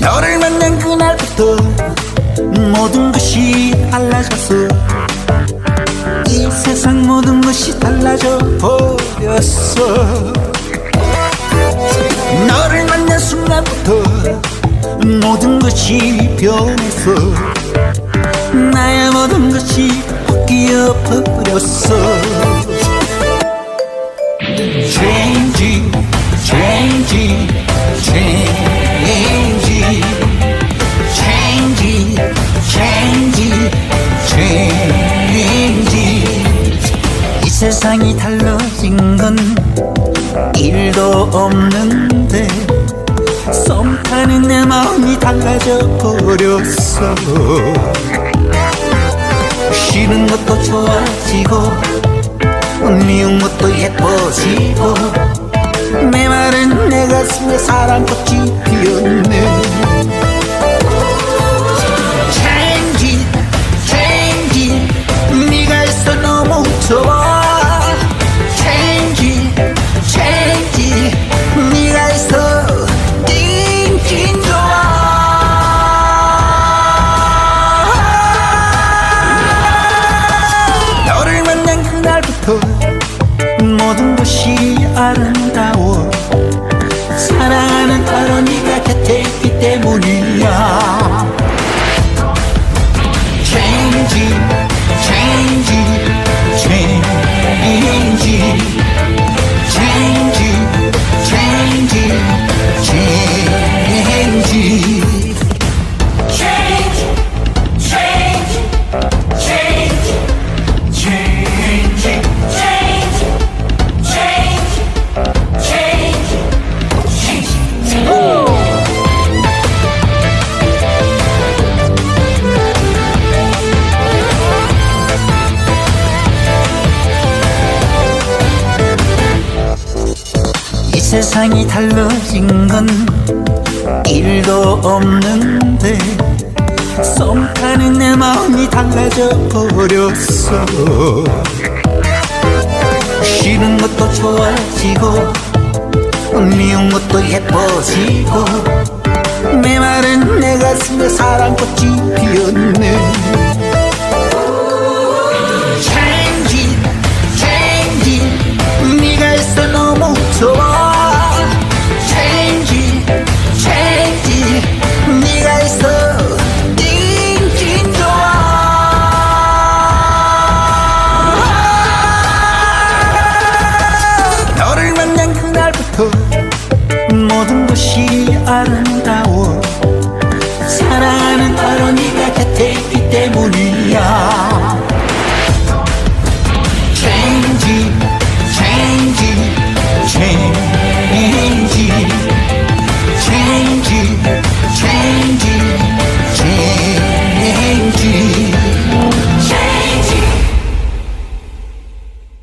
너를 만난 그날부터 모든 것이 달라졌어. 이 세상 모든 것이 달라져 버렸어. 너를 만난 순간부터 모든 것이 변했어. 나의 모든 것이 바뀌어 버렸어 일도 없는데 썸 타는 내 마음이 달라져 버렸어. 싫은 것도 좋아지고 미운 것도 예뻐지고 내 말은 내 가슴에 사랑꽃이 피었네 그날부터 모든 것이 아름다워 사랑하는 바로 네가 곁에 있기 때문이야 Change, change, change, change, change, change. 세상이 달라진 건 일도 없는데 썸 타는 내 마음이 달라져 버렸어. 싫은 것도 좋아지고 미운 것도 예뻐지고 내 말은 내 가슴에 사랑꽃이 피었네 좋아